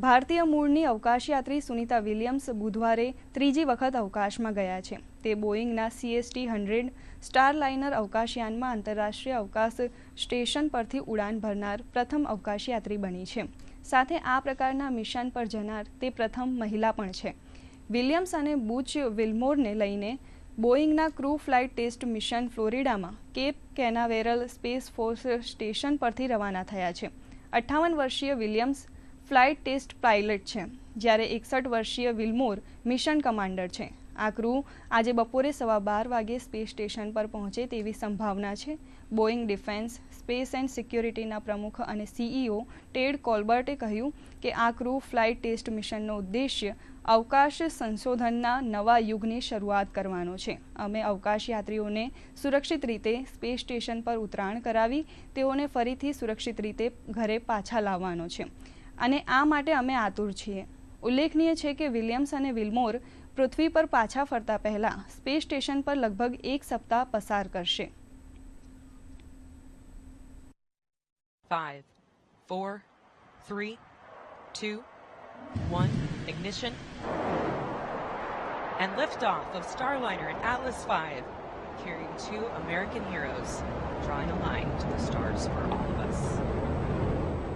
ભારતીય મૂળની અવકાશયાત્રી સુનિતા વિલિયમ્સ બુધવારે ત્રીજી વખત અવકાશમાં ગયા છે. તે બોઈંગના સીએસટી હંડ્રેડ સ્ટારલાઇનર અવકાશયાનમાં આંતરરાષ્ટ્રીય અવકાશ સ્ટેશન પરથી ઉડાન ભરનાર પ્રથમ અવકાશયાત્રી બની છે. સાથે આ પ્રકારના મિશન પર જનાર તે પ્રથમ મહિલા પણ છે. વિલિયમ્સ અને બુચ વિલ્મોરને લઈને બોઇંગના crew flight test mission ફ્લોરિડામાં Cape Canaveral space force station પરથી રવાના થયા છે. અઠ્ઠાવન વર્ષીય વિલિયમ્સ ફ્લાઇટ ટેસ્ટ પાયલટ છે, જ્યારે એકસઠ વર્ષીય વિલમોર મિશન કમાન્ડર છે. આ ક્રૂ આજે બપોરે સવા બાર વાગે સ્પેસ સ્ટેશન પર પહોંચે તેવી સંભાવના છે. બોઈંગ ડિફેન્સ, સ્પેસ એન્ડ સિક્યોરિટીના પ્રમુખ અને સીઈઓ ટેડ કોલ્બર્ટે કહ્યું કે આ ક્રૂ ફ્લાઇટ ટેસ્ટ મિશનનો ઉદ્દેશ્ય અવકાશ સંશોધનના નવા યુગની શરૂઆત કરવાનો છે. અમે અવકાશ યાત્રીઓને સુરક્ષિત રીતે સ્પેસ સ્ટેશન પર ઉતરાણ કરાવી તેઓને ફરીથી સુરક્ષિત રીતે ઘરે પાછા લાવવાનો છે. અને આ માટે અમે આતુર છીએ ઉલ્લેખનીય છે કે વિલિયમ્સ અને વિલમોર પૃથ્વી પર પાછા ફરતા પહેલા સ્પેસ સ્ટેશન પર લગભગ એક સપ્તાહ પસાર કરશે Five, four, three, two, one, ignition. And liftoff of Starliner and Atlas V, carrying two American heroes, drawing a line to the